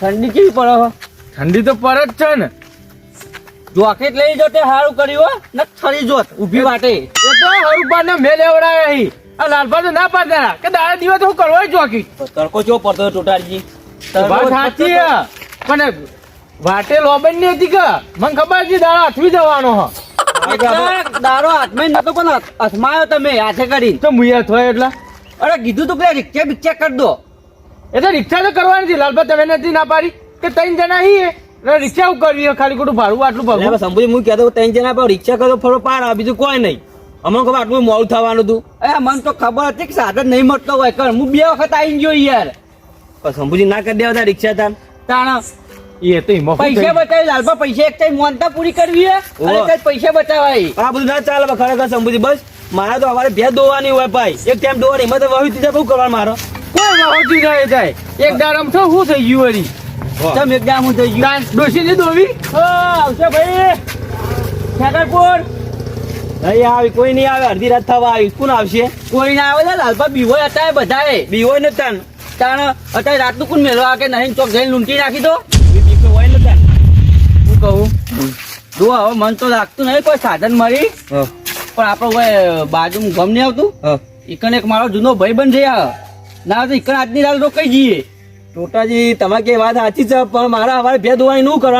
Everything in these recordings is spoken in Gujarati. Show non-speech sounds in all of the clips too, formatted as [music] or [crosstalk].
ઠંડી કેવી પડે ઠંડી તો પડે જ છે ને. જોકેટ લઈ જો તે સારું કર્યું હો. ને ફરી જોત ઊભી વાટે. એ તો હરુપા ને મેલ લેવડાય અહીં આ લાલભા તો ના પાડતા કે દાડા દિવસ હું કરવા જોકી તડકો જો પડતો હોય ટોટાલજી. વાત સાચી. પણ વાટે લોબનની હતી કે? મને ખબર છે દાડા હાથવી જવાનો હો. દારો હાથમાં નતો પણ અથમાયો તમે હાથે કરી તો મુયા થયો એટલે? અરે કીધું તું કે રિક્ષા બિક્ષા કરી દો. એટલે રિક્ષા તો કરવાની છે. લાલભા તમે નથી ના પાડી કે ત્રણ જણા હી એટલે રિક્ષા કરવી ખાલી ખોટું ભાડું આટલું ભાડું સંભુજી હું કહેતો ત્રણ જણા પર રિક્ષા કરો ફરો પાડ બીજું કોઈ નહીં. અમને ખબર આટલું મોડું થવાનું હતું. એ મને તો ખબર હતી કે સાધન નહીં મળતો હોય કર હું બે વખત આવી ગયો યાર. પણ શંભુજી ના કરી દેવા રિક્ષા તાન. તાણ એ તો એમાં પૈસા બચાવી લાલભા પૈસા એક ટાઈમ મોનતા પૂરી કરવી હે? અને કઈ પૈસા બચાવાય આ બધું ના ચાલે ખરેખર શંભુજી બસ. મારે તો અમારે ભેદ દોવાની હોય ભાઈ. એક ટાઈમ દોવાની એમાં તો વહી દીધા બહુ કરવાનું મારો. કોઈ ઓછી જાય જાય. એક દાડમ તો શું થઈ ગયું વળી? તમે એક ગામ થઈ ગયું. ડોસી ની દોવી આવશે ભાઈ. છેતરપુર નહીં આવી કોઈ નહીં આવે. અડધી રાત થવા આવી. કોણ આવશે? કોઈ ના આવે લાલપા બીવોય અત્યારે બધાએ. બીવો ને. તાન તાણ અત્યારે રાતનું કોણ મેળવા કે નહીં? ચોક જઈને લૂંટી નાખી દો. હોય ને તાન શું કહું? જો હવે મન તો લાગતું નહીં કોઈ સાધન મળી પણ આપણો બાજુ ગમ નહીં આવતું. ઈકન એક મારો જૂનો ભાઈ બન જઈ આ. ના તો ઈકન આજની રાત રોકાઈ જઈએ. ટોટાજી તમારે કે વાત સાચી છે પણ મારા અમારે ભેદ હોવાની નું કહો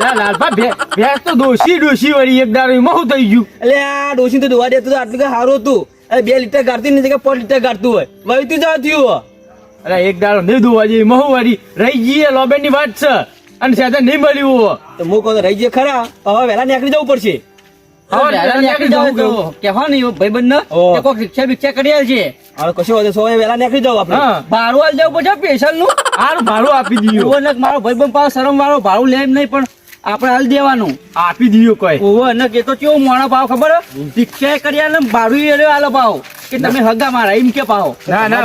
ના લાલભા ભે- ભેંસ તો ડોશી ડોશી વળી એક દાડો એમાં શું થઈ ગયું? એટલે આ ડોસી તો દોવા દેતું આટલું કઈ સારું હતું. અરે બે લીટર કાઢતી નહીં જગ્યાએ પાંચ લીટર કાઢતું હોય. વહીતું જ થયું અરે એક દાડો નહીં દોવા જઈએ મહુ શું રહી જઈએ લોબેનની વાત છે. અને સાધન નહીં મળ્યું. તો હું કહું તો રહી જઈએ ખરા હવે વહેલા નીકળી જવું પડશે. ભાઈ ભાઈ હાલ દેવાનું. આપી કોઈ. ઓવો કે તો કેવો મોણો ભાવ ખબર? હે? રિક્ષા કરી આલે ને ભાડું એ આલો ભાવ. કે તમે હગા મારા એમ કે ભાવ. ના, ના,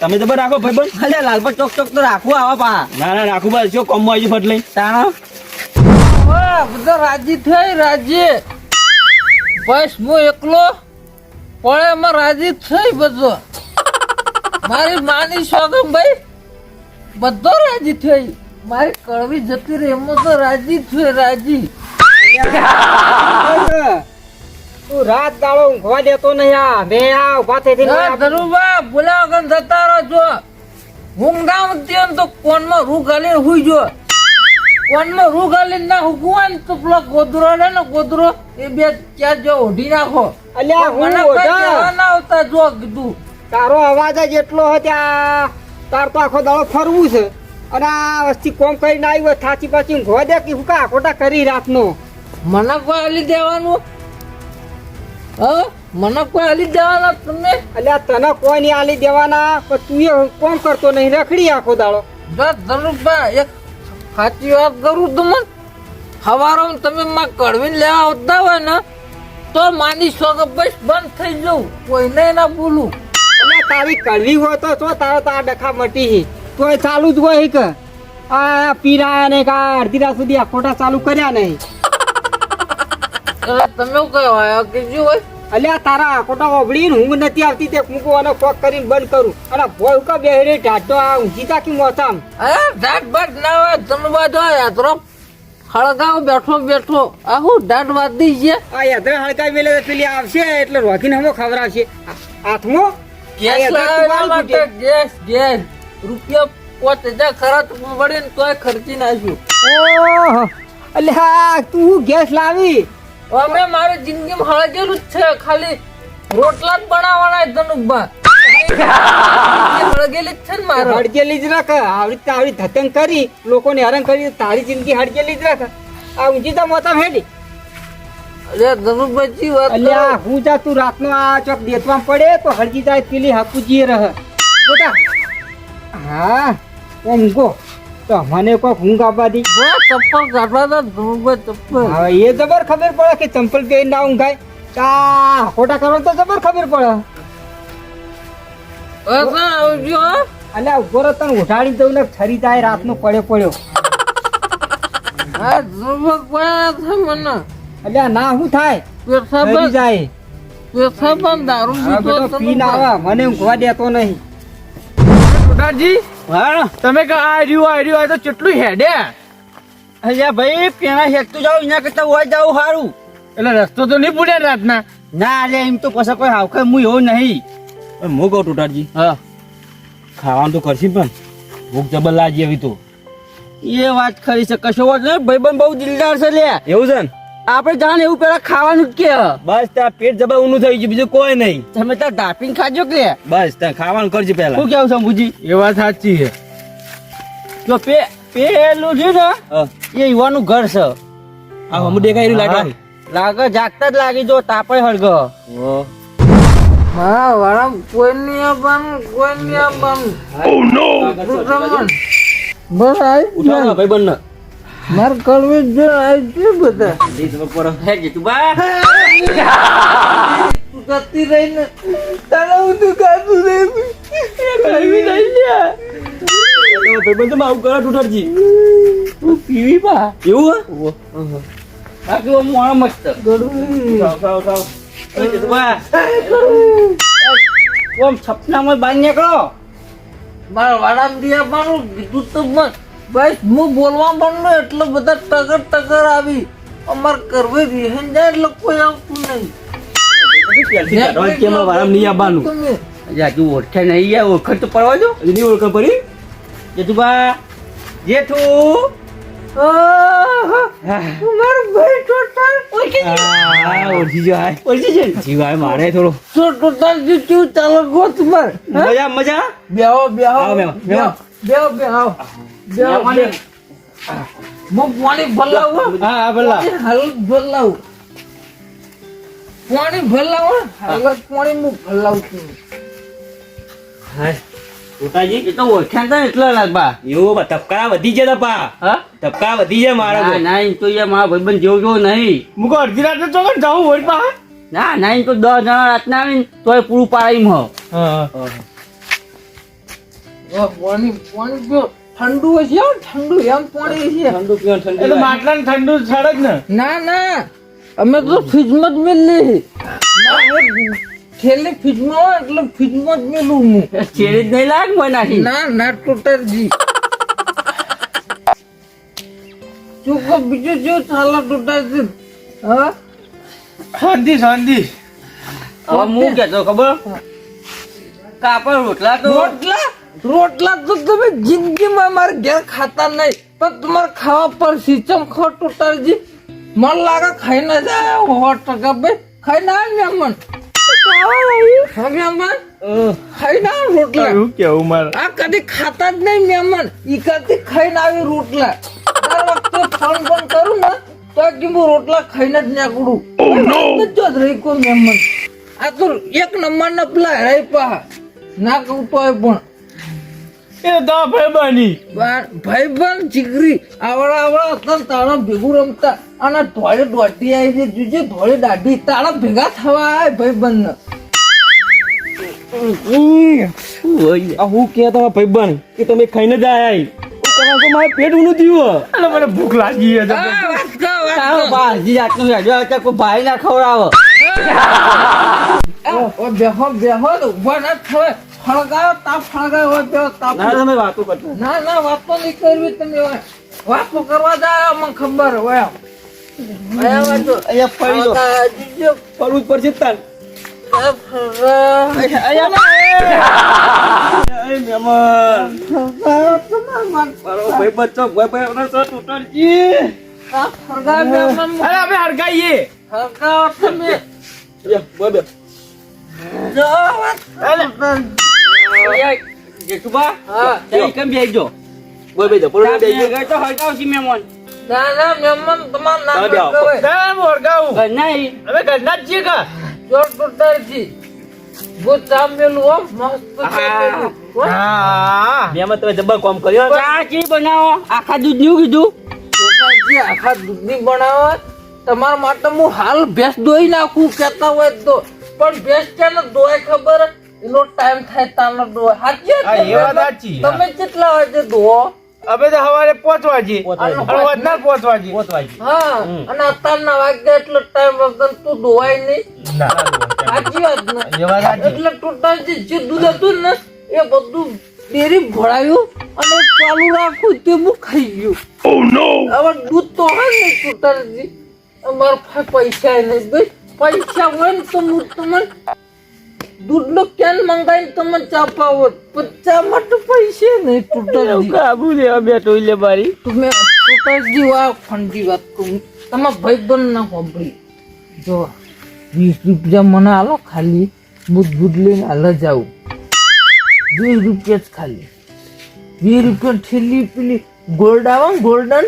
તમે તો રાખો ભાઈબંધ અલ્યા લાલપત ચોક ચોક તો રાખવું આવા પા. ના ના રાખું બસ જો કોમ આવી ફટ લઈ તાણા. બધા રાજી થઈ રાજી. બસ હું એકલો. પણ એમાં રાજી થઈ બધો. મારી માની સોગમ ભાઈ બધો રાજી થઈ. મારી કળવી જતી રહી એમાં તો રાજી થઈ રાજી. તું રાત દાડો ઊંઘવા દેતો નહીં આ. બે આ ઊભા થઈ ધરુભા બોલાવ જતા રહો છો ઊંઘ ના તો કોનમાં રૂ ગાલીને હુઈ જો કોનમાં રૂ ગાલીને ના હુકવાન ને તો પેલો ગોદરો રે ને ગોદરો એ બે ચાર જો ઓઢી નાખો. અલ્યા હું ઓઢા. ના આવતા જો કીધું. તારો અવાજ જ એટલો હોય ત્યાં તાર તો આખો દાડો ફરવું છે. અને આ વસ્તી કોમ કરીને આવી હોય થાચી પાછી ઘો દે કે હું કા ખોટા કરી રાતનો મને કોઈ હલી દેવાનું? હ? મને કોઈ હાલી દેવાના તમે અલ્યા તને કોઈ નહીં હાલી દેવાના પણ તું એ કોમ કરતો નહીં રખડી આખો દાડો. જો ધનુભા એક સાચી વાત કરું તમને હવારો તમે માં કડવીને લેવા આવતા હોય ને તો માની છો કે બસ બંધ થઈ જવું. કોઈને ના બોલું અલ્યા તારી કડવી હોય તો શું તારો તો આ ડખા મટી છે તોય ચાલુ જ હોય કે? આ પીરા ને કા અડધી રાત સુધી આ ખોટા ચાલુ કર્યા નહીં. એટલે તમે કહેવાય? કીધું હોય. અલ્યા તારા આકોટા ઓબળી ને ઊંઘ નથી આવતી તે મૂકું અને કોક કરીને બંધ કરું. અને ભોય કા બેહરે ઢાઢો આ ઊંઘી તાકી મોથામ અરે ઢાટ બાટ ના હોય તમે બાજુ યાત્રો. હળગાવ બેઠો બેઠો. આહું ઢાટ વાદી છે? આ યાત્રા હળગાવી મેલે પેલી આવશે એટલે રોકીને હમો ખવડાવશે. આવશે હાથમાં? ગેસ વાળી ગેસ રૂપિયા પાંચ હજાર ખરા પડે ને તોય ખર્ચી નાખ્યું. ઓહો. અલ્યા તું ગેસ લાવી. અમે મારી જિંદગીમાં હળગેલું જ છે. ખાલી રોટલા જ બનાવવાના ધનુભા હળગેલી જ છે ને મારે. હળગેલી જ રાખ. આવડી આવડી ધતંગ કરી લોકોને હેરાન કરી તારી જિંદગી હળગેલી જ રાખ. આ ઊંચી તો મોતા હેડી અરે ધનુભાઈ વાત અલ્યા હું જા તું રાતનો આ ચોક દેતમાં પડે તો હળજી જાય પેલી હાપુજી રહ. બોટા. હા ઓમ ગો. તો મને કોક ઊંઘ આપવા દી. ચપ્પલ કાઢવા ચપ્પલ. હવે એ જબર ખબર પડે કે ચંપલ પહેરી ના ઊંઘાય. તા ખોટા કરો તો જબર ખબર પડે. અલ્યા ઊભો રહો તને ઉઠાડી દઉં ને છરી જાય રાતનો પડ્યો પડ્યો. આ અલ્યા ના શું થાય? પેશાબ જાય. પેશાબ દારૂ પીને આવે મને ઊંઘવા દેતો નહીં. ટોટાજી હા? તમે કે આ રહ્યું આ રહ્યું આ તો કેટલું હેડે? અલ્યા ભાઈ પેલા હેકતું જાવ એના કરતા હોય જાવ સારું. એટલે રસ્તો તો નહીં પૂડે રાતના? ના અલ્યા એમ તો પછી કોઈ હાવખે હું એવો નહીં. પણ હું કહું ટોટાજી હા. ખાવાનું તો કરશી પણ ભૂખ જબર લાજી આવી તો. એ વાત ખરી છે કશો વાત નહીં ભાઈબંધ બહુ દિલદાર છે લે એવું છે ને? આપણે જાણ એવું પેલા ખાવાનું જ કે. બસ ત્યાં પેટ જબા ઊનું થઈ ગયું બીજું કોઈ નહીં. તમે ત્યાં ડાપીને ખાજો કે? બસ ત્યાં ખાવાનું કરજે પેલા શું કેવું શંભુજી એ વાત સાચી છે. જો પે પેલું છે ને એ યુવાનું ઘર છે. આ હમ દેખાય રહ્યું લાગે. લાગે જાગતા જ લાગી જો તાપે હળગ. મારા વાળા કોઈ નહીં આવવાનું કોઈ નહીં આવવાનું બસ આવી ઉઠાવો ભાઈ બંને. મારે કરવી જ આવી છે બધા. હે જીતુ બા. તું કરતી રહીને તારા હું તું કાતું કઈ નહીં લે ભાઈ બંધમાં આવું કરો ટુટરજી તું પીવી બા. એવું હે? ઓમ મોણા મસ્ત. સાવ સાવ સાવ ઓમ સપનામાં બહાર નીકળો. મારા વાળામાં દિયા મારું કીધું તો મત બસ હું બોલવા માંડો એટલે બધા ટકર ટકર આવી. અમાર કરવી રિહન જાય એટલે કોઈ આવતું નહીં. કેમ વારામ નહીં આવવાનું? તમે ઓળખે નહીં યાર ઓળખ તો પડવા દો. નહીં ઓળખ પડી? જેઠુબા જેઠુ. મારો થોડો. તો ટોટલ ચાલો ગો મજા મજા? બેહો બેહો. બેહો, બેહો બેહો બેહો બેહો હું પાણી ભલાવું હા. હા ભલા હાલત ભલાવું પાણી ભલાવું હાલત પાણી હું ભલાવું છું. હાય. ટોટાજી એ તો ઓળખ્યા તા એટલા લાગબા એવું બા તબકા વધી ગયા તા પા હા? તબકા વધી જાય મારા ના ના એમ તો યાર મારા ભાઈબંધ જેવો જેવો નહીં. મુકો અડધી રાતે તો જાઉં હોય પા ના ના એમ તો દસ જણા રાતના આવીને તોય પૂરું પાડીમ હો. હા ઓ, પાણી પાણી પીઓ. ઠંડુ એમ પાણી હશે ઠંડુ પીઓ ઠંડુ એટલે માટલાને ઠંડુ છડે જ ને. ના ના અમે તો ફ્રીજમાં જ મેલી છેલ્લે ફ્રીજમાં હોય એટલે ફ્રીજમાં જ મેલું હું. છેડે જ નહીં લાગ નાખી ના ના ટોટરજી. ચૂકો બીજું જો ચાલો ટોટરજી? હા? શાંતિ શાંતિ. હવે હું કેતો ખબર? કાપડ રોટલા તો રોટલા? રોટલા તો તમે જિંદગીમાં મારે ઘેર ખાતા નહીં પણ તમારે ખાવા પર સિસ્ટમ ખો ટોટરજી મન લાગે ખાઈ ના જાય સો ટકા ભાઈ. ખાઈ ના આવે મહેમાન. હા મહેમાન? ખાઈ ના આવે રોટલા. ખાઈને તો જ આ તો એક નંબર ના પેલા રહી પા ના કહું તોય પણ. એ તો ભાઈ ભાઈબાન ચીકરી આવડા આવડા હતા તારા ભેગું રમતા. અને ધોળે દોડતી આવી છે જુજે ધોળે દાઢી તારા ભેગા થવા આવે ભાઈ બન આ હું કે તમારા ભાઈબંધ? કે તમે ખાઈને જ આયા તમારે તો મારે પેટ ઊનું થયું એટલે મને ભૂખ લાગી છે ભાઈ ના ખવડાવો. ઓ બેહો બેહો ઊભા ના થવાય. ફળગાયો તાપ ફળગાયો હોય તાપ ના તમે વાતો કરતા. ના ના વાતો નહીં કરવી તમે. વાતો કરવા જાય મને ખબર હોય ફરવું પડશે તાર. ફળગા અહીંયા એ. મહેમાન. ફળગાયો તમાર મન મારો ભાઈબંધ છો ભાઈ ભાઈ ઓનો છો ટોટરજી તાપ ફળગાયો બે મન અરે આપણે હડકાઈએ ફળગાયો તમે. યા જો વાત જેઠુબા કેમ ના ના ના કર્યો ચા બનાવો આખા દૂધનું કીધું આખા દૂધની બનાવે તમારા માટે હું હાલ ભેંસ દોઈ નાખું કેતા હોય તો. પણ ભેંસ ક્યાં દોય ખબર એનો ટાઈમ થાય તાનો દોય હાચી આ એ વાત સાચી. તમે કેટલા વાગે દો હવે તો સવારે પાંચ વાગે. પાંચ વાગે. પાંચ વાગે. હા અને અત્યારના વાગ્યા એટલો ટાઈમ વગર તું દોવાય નહીં. ના. સાચી વાત ને? એટલે ટોટલ જે દૂધ હતું ને એ બધું ડેરી ભરાયું અને ચાલુ રાખું તે હું ખાઈ ગયું. હવે દૂધ તો હોય ને ટોટરજી અમારા પાસે પૈસા નહીં ભાઈ. પૈસા હોય ને તો હું તમને દૂધનો કેન મંગાવીને તમે ચા પાવો? પણ ચા માટે પૈસા નહીં ટોટરજી કાબુ લેવા બેઠો એટલે મારી તમે ટોટરજી વા ફંડી વાત કહું. તમે ભાઈ બંધ ના હોબળી જો વીસ રૂપિયા મને આલો ખાલી. બુધ બુધ લઈને હાલ જાઉં વીસ રૂપિયા જ ખાલી. વીસ રૂપિયા ઠેલી પેલી ગોલ્ડ આવે ગોલ્ડન?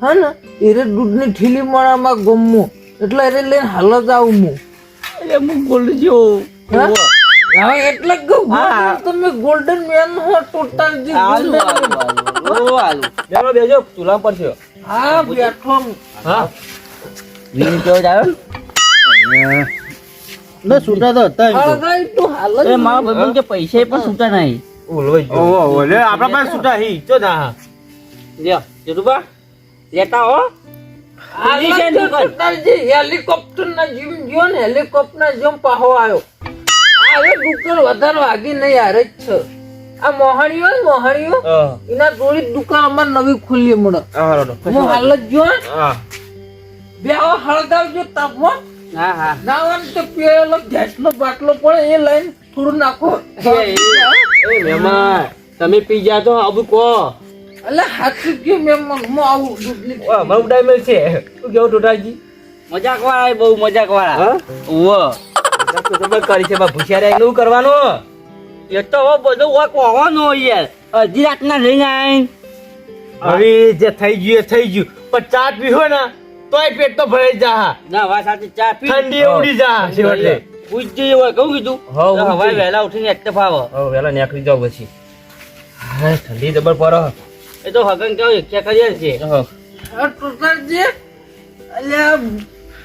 હા ને? એરે દૂધની ઠેલી મળામાં ગમવું. એટલે એરે લઈને હાલ જ આવું હું. એટલે હું ગોલ્ડ જેવો? હવે એટલે જ કહું તમે ગોલ્ડન મેન હો ટોટલ હાલું, હાલું, હાલું. ઓ, હાલું. બેસો, બેસો, ચૂલા પર છે. હા બેઠો. હા. વીસ કેવો જ ને? ના તો હતા એમ તો. હળગાઈ તો હાલ જ એ મારા ભાઈબંધ કે પૈસા પણ સુતા નહીં. ઓહો, ઓલે આપણા પાસે સુતા હી. ચો ના લ્યો જેઠુબા લેતા હો. હેલિકોપ્ટર ના જીમ ગયો ને હેલિકોપ્ટર ના જેમ પાહો આવ્યો. હવે દુકાન વધારે વાગી નહીં હારે જ છે. આ મોહણીઓ મોહણીઓ એના જોડી દુકાન અમાર નવી ખુલ્લી હમણાં હું હાલ જ જો બે આવો હળગાવજો તાપમાં. હા હા. ના તો પેલો ગેસનો બાટલો પડે એ લઈને થોડું નાખો. એ મહેમાન તમે પી ગયા તો આબુ કહો. એટલે હાથું કે મેં હું આવું દૂધ મારું ડાયમંડ છે. શું કેવું ટોટાજી મજાક વાળા બહુ મજાક વાળા ખબર કરી છે કરવાનું? એ તો હવે બધું યાર હજી રાતના લઈને આવીને. હવે જે થઈ ગયું એ થઈ ગયું. પણ ચા પીવો ને તોય પેટ તો ભરાઈ જા ના વાત સાચી ચા પી. ઠંડી ઉડી જા છેવટે. પૂછ હોય કહું કીધું? હવે. વહેલા ઉઠીને એકતે ફાવો હવે વેલા નીકળી જાવ પછી. ઠંડી જબર પડે. એ તો હગન કેવું એકઠા કરીએ છે આ ટોટલજી એટલે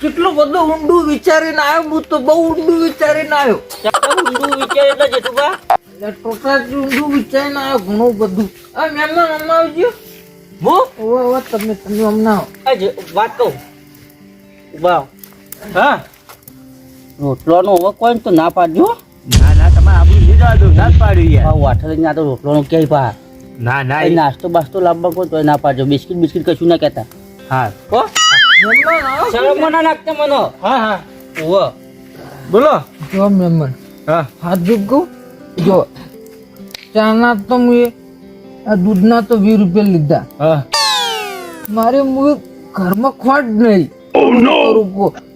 કેટલું બધું ઊંડું વિચારીને આવ્યો હું તો બહુ ઊંડું વિચારીને આવ્યો. ઊંડું વિચાર એટલે જેઠુબા એટલે ટોટલજી ઊંડું વિચારીને આવ્યો ઘણું બધું. આ મહેમાન હમણાં આવજો. હું? હવે હવે તમે તમે હમણાં આવો. વાત કહું. ઊભા હા? રોટલોનો હવે કોઈ તો ના પાડજો. ના ના તમે આપણું જવા ના પાડ્યું યાર. આ ના તો રોટલોનો ક્યાંય પા ના ના એ નાસ્તો બાસ્તો લાવવા કોઈ તો ના પાડજો. બિસ્કિટ બિસ્કિટ કશું ના કહેતા. હા. આવો શરમ ના નાખતા મનો. હા હા. ઓવો બોલો. જો મહેમાન હા. હાથ જોગ કહું જો ચાના તો મેં આ દૂધના તો વીસ રૂપિયા લીધા. હા. મારે હું ઘરમાં ખોટ નહીં.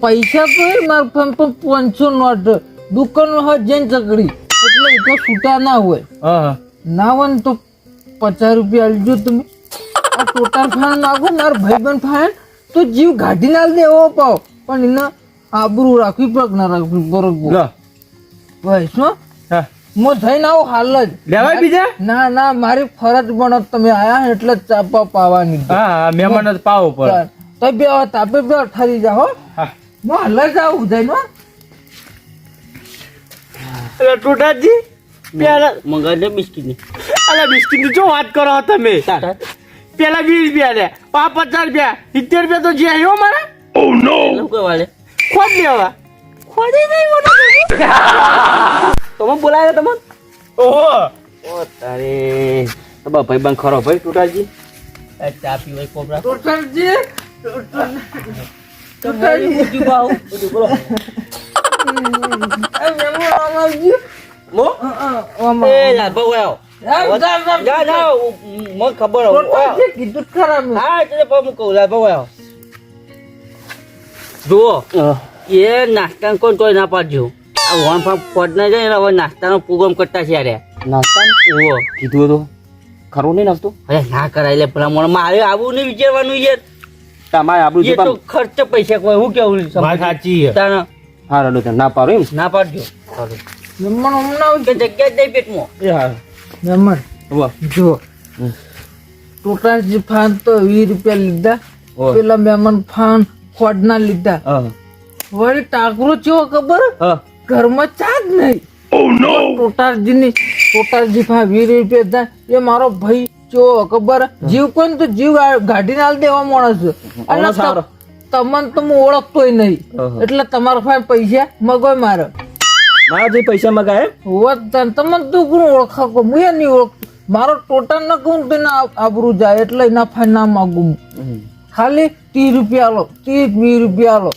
પૈસા તો એ મારા ફોન પર પાંચસો નોટ. દુકાન હોય જઈને ચકડી. એટલે એ તો છૂટા ના હોય. હા હા. ના હોય ને તો પચાસ રૂપિયા આલજો તમે. આ ટોટલ ફાન નાખો મારા બન ફાન તો જીવ ગાડી ના દેવો પાવ. પણ એને આબરૂ રાખવી પડક ના રાખવી બરોબર લો. ભાઈ શું? હા. થઈને આવું હાલ જ. લેવાય બીજા? ના ના મારી ફરજ પણ તમે આયા એટલે જ ચાપા પાવાની હા હા મહેમાન જ પાવો પડે. તો બે તાપે બે ઠરી જાઓ હો. હાલ જ આવું જઈને. એટલે ટોટાજી પેલા મંગાવી દે બિસ્કીટની અલા બિસ્કીટની જો વાત કરો તમે? પેલા વીસ રૂપિયા લે પા પચાસ રૂપિયા. સિત્તેર રૂપિયા તો જે આવ્યો મારે. એવું નો વાલે. ખોટ લેવા ખોદી નહીં મને તમે બોલાય તમે ઓહો! ઓ તારે. બા ભાઈ બંધ ખરો ભાઈ ટુટાજી ચા પીવાય કોબરા ટુટાજી ટુટાજી બોલો. મેમો આમ આવજો. મો? એ આવ. લાલ ભાઈ મને ખબર કીધું હા એટલે પણ હું કહું જુઓ એ તોય ના પાડજો. આ વન ફામ પડ ના જાય હવે નાસ્તાનો પ્રોગ્રામ કરતા છે યાર. નાસ્તા ઓહો કીધું તો. ખરું નહીં નાખતું અરે ના કરાય લે ભલા મને મારે આવું નહીં વિચારવાનું યાર. તમારે આપણું એ તો ખર્ચ પૈસા કોઈ હું કેવું સાચી છે. તાણે હા રડો ના પાડો એમ. ના પાડજો. હમણાં જગ્યા જ નહીં પેટમાં. એ હા. વાહ. જો ટોટલ જે ફાન તો વીસ રૂપિયા લીધા. પેલા મહેમાન ફાન ખોડના લીધા. વળી ટાકરો ચેવો ખબર? ઘરમાં ચા જ નહીં. ટોટારજી ટોટારજી ફા વીસ રૂપિયા થાય એ મારો ભાઈ ચો ખબર? જીવ કોઈ તો જીવ ગાડી નાલ દેવા માણસ છે. અને તમને તો હું ઓળખતોય નહીં. એટલે તમારા પાસે પૈસા મગોય મારે. મારા જે પૈસા મગાય તમે તું કોણ ઓળખા કો હું નહીં ઓળખતો મારો ટોટલ ન કહું તો ના આબરું જાય એટલે ના ફાઈ ના માગું ખાલી ત્રીસ રૂપિયા લો. ત્રીસ વીસ રૂપિયા લો.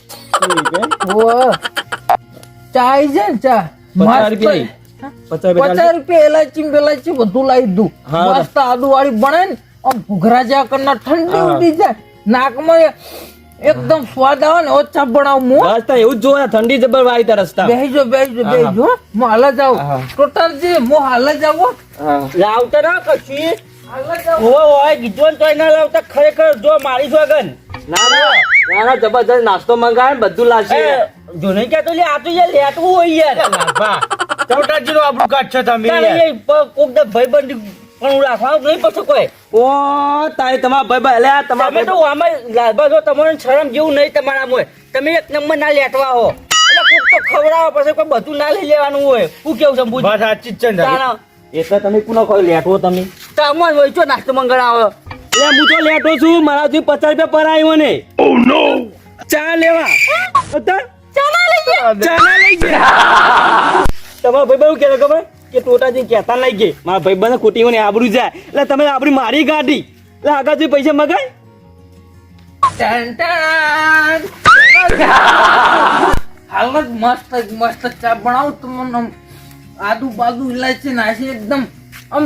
ચા જાય ને ચા? પચાસ રૂપિયા પચાસ રૂપિયા એલાચી બેલાચી બધું લાવી દઉં. મસ્ત આદુ વાળી બને ને આમ ઘૂઘરા જેવા કરના ઠંડી ઉડી જાય. નાકમાં એ- એકદમ સ્વાદ આવે ને ઓછા બનાવું હું. રસ્તા એવું જ જોવા ઠંડી જબર વાય તા રસ્તા. બેહજો બેહજો બેહજો હો. હાલ જ આવું. ટોટલ જે હું હાલ જ આવો લાવતા ના કશી? ઓય ઓય કીધું ને તોય ના લાવતા. ખરેખર જો મારી સ્વાગન ના ના ના ના જબરદસ્ત નાસ્તો મંગાવે ને બધું લાવશે. જો નહીં કહેતો લે આ તો યાર લેટવું હોય યાર. ટોટાજી નું આપણું કાઢ છો તમે કોક ભાઈ ભાઈબંધી પણ રાખવાનું નહીં પડશે કોઈ? ઓ તારે તમારા ભાઈ ભાઈ લે તમારા તમે તો આમાં લાલબા જો તમારે શરમ જેવું નહીં તમારામાં તમે એક નંબર ના લેટવા હો. એટલે કોક તો ખવડાવો પછી કોઈ બધું ના લઈ લેવાનું હોય. હું કેવું સંભુ વાત સાચી જ છે ને. એટલે તમે કોનો કોઈ લેટવો તમે? તમને હોય છો નાસ્તો મંગાવો એટલે હું તો લેટો છું મારાથી પચાસ રૂપિયા પર આવ્યો ને. ચા લેવા. ચા લઈ ગયા. [laughs] તમારા ભાઈ બહુ કહેતો ખબર? કે ટોટાજી કહેતા નહીં કે મારા ભાઈ બંધ ખોટી મને આબરૂ જાય. એટલે તમે આપણી મારી કાઢી એટલે આગળ જોઈ પૈસા મગાય? Ton ton. હાલ જ મસ્ત મસ્ત ચા બનાવું તમને આદુ બાદુ ઇલાયચી નાખી એકદમ. આમ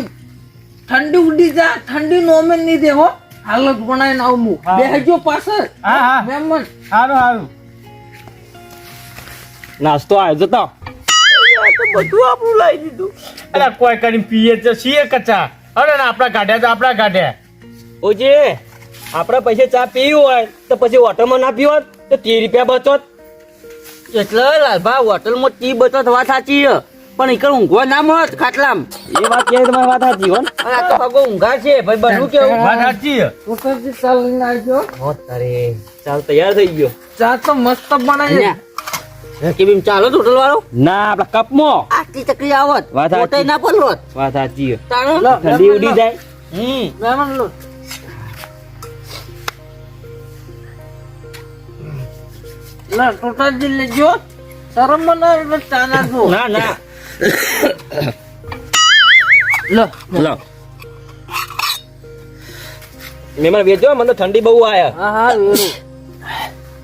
ઠંડી ઉડી જા ઠંડી નો નહીં દે હો. હાલ જ બનાવીને આવું બેહજો પાછળ. હા હા. મહેમાન. સારું સારું નાસ્તો આવ્યો જતો બધું આપણું લાવી દીધું. અલા કોઈ કરીને પીએ તો છીએ કચા. અરે ના આપણા કાઢ્યા તો આપણા કાઢ્યા ઓજે આપણા પૈસા ચા પીવી હોય તો પછી હોટલમાં ના પીવો તો ત્રીસ રૂપિયા બચોત. એટલે લાલભા હોટલમાં તી બચત વાત સાચી છે. પણ એક ઊંઘવા ના મળત ખાટલામ. એ વાત કે તમારી વાત સાચી હો આ તો ઊંઘા છે ભાઈ બનવું કેવું? વાત સાચી ઉપરથી ચાલીને આવજો. અરે ચાલ તૈયાર થઈ ગયો. ચા તો મસ્ત બનાવી. કે બીમ ચાલો હોટલ વાળો ના આપડા કપમાં. આટલી ચકરી આવત. વાત સાચી. ના પલવત વાત સાચી ચાલો ઠંડી ઉડી જાય. હમ. મહેમાન લો. ટોટલ ટોટાજી લેજો શરમ મને એટલે ચાના ના દો ના ના. લો. લો. મહેમાન વેચો મને ઠંડી બહુ આયા. હા હા વેરો.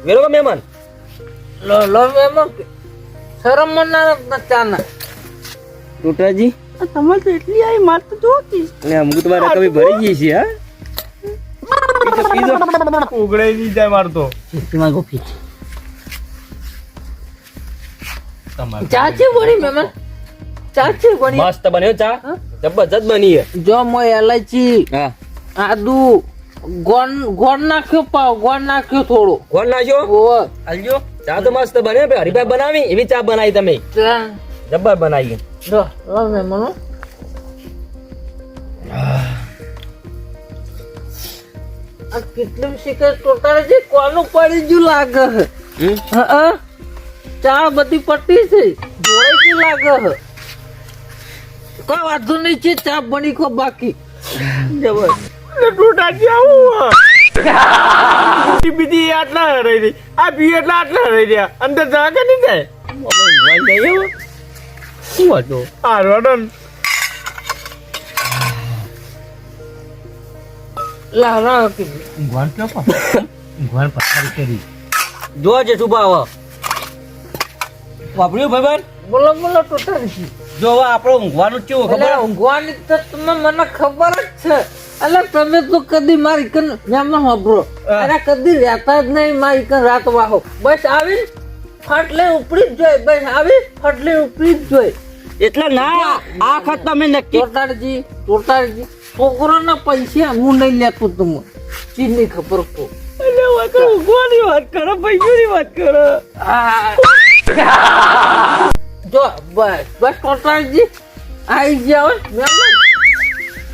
વેરો કે મહેમાન લો લો મહેમાન શરમ મને ના ચા ના ટોટાજી તમારે તો એટલી આવી માર તો જોતી. ને અમુક તમારે કभी ભરી ગઈ છે હા? પીજો પીજો ઉગડે નહીં જાય માર તો. તમારે ગોફી તમારે ચા છે બની મહેમાન ચા મસ્ત બન્યો ચા? જબરજસ્ત બની હે જો મો એલાચી હા. આદુ ગોળ ગોળ નાખ્યો પાવ ગોળ નાખ્યો થોડો. કોણ નાખ્યો? ઓ હાલજો ચા તો મસ્ત બને ભાઈ. હરીભાઈ બનાવી એવી ચા બનાવી તમે. જબ્બર બનાવી. આ કેટલું શિખર ટોટાળ છે કોનું પડી ગયું લાગે હા. ચા બધી પટ્ટી છે. જોડેથી લાગે કોઈ વાંધો નહીં છે ચા બની કો બાકી. જબર. ટોટાજી આવું બીજી બીજી આટલા હરાઈ રહી આ બી એટલા આટલા હરાઈ રહ્યા અંદર જા કે નહીં જાય? શું હતું આ રડન. લા રા કે ઊંઘવાન કયો પા ઊંઘવાન પાછળ કરી. જો જે ભાવ વાપર્યું ભાઈ? બોલો બોલો ટોટાળ છે. જો આપણો ઊંઘવાનું કેવું ખબર? ઊંઘવાની તો તમે મને ખબર જ છે. એટલે તમે તો કદી મારી કન મહેમાન વાપરો હા. અરે કદી રહેતા જ નહીં મારી કન રાત વાહો. બસ આવી ફાટલે ઉપડી જ જોઈ બસ આવી ફાટલે ઉપડી જ જોઈ એટલે ના આ ખત તમે નક્કી ટોટાળજી ટોટાળજી છોકરાના પૈસા હું નહીં લેતો તમે ચીની ખબર કો એટલે વગર ઊંઘવાની વાત કરો પૈસાની વાત કરો? જો બસ બસ ટોટાળજી આવી જાવ હોય મહેમાન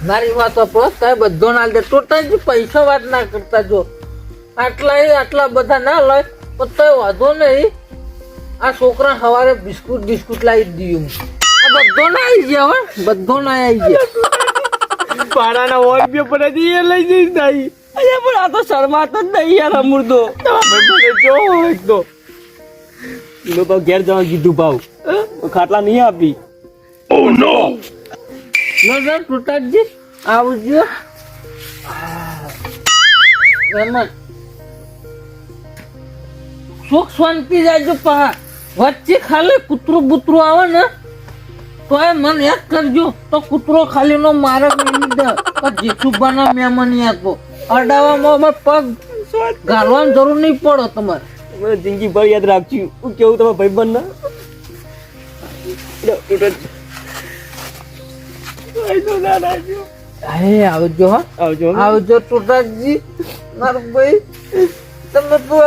મારી વાત વાપરો કઈ બધો ના લે જ પૈસા વાત ના કરતા જો. આટલા એ આટલા બધા ના લય પણ તોય વાંધો નહીં. આ છોકરા સવારે બિસ્કુટ બિસ્કુટ લાવી દીધું આ બધો ના આવી ગયા હવે બધો ના આવી ગયા. પાડાના વોટ બી પડે છે એ લઈ જઈશ નહીં અરે પણ આ તો શરમાતો જ નહીં યાર અમૃતો જો એક તો. તો ઘેર જવા કીધું ભાવ. ખાટલા નહીં આપી. નજર આવજો. રમણ સુખ શાંતિ જાજો પા વચ્ચે ખાલી કૂતરું બુતરું આવે ને તો એ મને એક કરજો તો કૂતરો ખાલી નો મારે મેલી દે. તો જેઠુબાના મહેમાન આપો અડાવામાં અમે પગ ગાળવાની જરૂર નહીં પડો તમારે. જિંદગી ભાઈ યાદ રાખજો. હું કેવું તમારા ભાઈબંધ ના અરે આવજો હા. આવજો આવજો ટોટાજી મારું ભાઈ તમે તો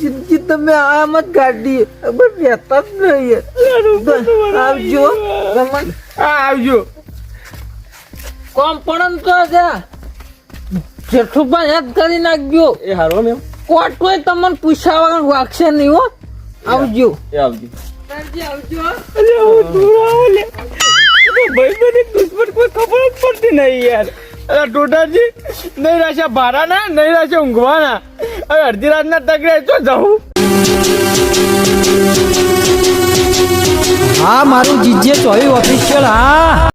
જિંદગી તમે આમ જ કાઢી. હવે રહેતા જ નહીં આવજો. રમણ આવજો. કોમ પણ તો જા જેઠુબા યાદ કરી નાખજો. એ હારો મેમ કોટ હોય તમને પૂછ્યા વગર વાગશે નહીં હો. આવજો. એ આવજો. આવજો અરે હું દૂર યાર. અરે ટોટાજી નહીં રહેશે ભાડાના, નહીં રહેશે ઊંઘવાના. અરે અડધી રાતના તકડે તો જવું હા, મારું જીજે ચોવી ઓફિશિયલ હા.